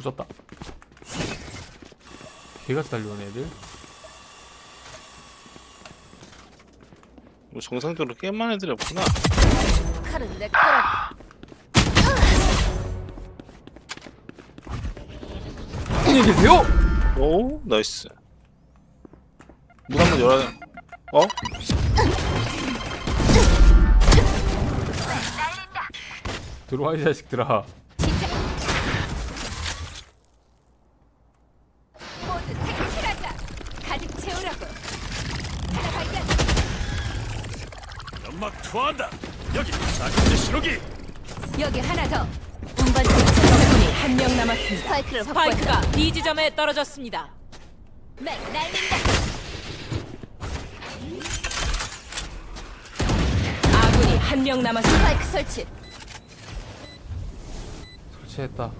조졌다. 개같이 달려오네 애들. 뭐 정상적으로 게임만 애들이 없구나. 칼은 내 거라. 안녕히 계세요. 오 나이스. 문 한 번 열어야. 어? 들어와 이 자식들아. 가득 채우라고. 하나 발견. 연막 투하한다. 여기 사건의 신호기. 여기 하나 더. 운반 적군이 한 명 남았습니다. 스파이크를. 스파이크가 B 지점에 떨어졌습니다. 맥 날린다. 아군이 한 명 남았습니다. 스파이크 설치. 설치했다.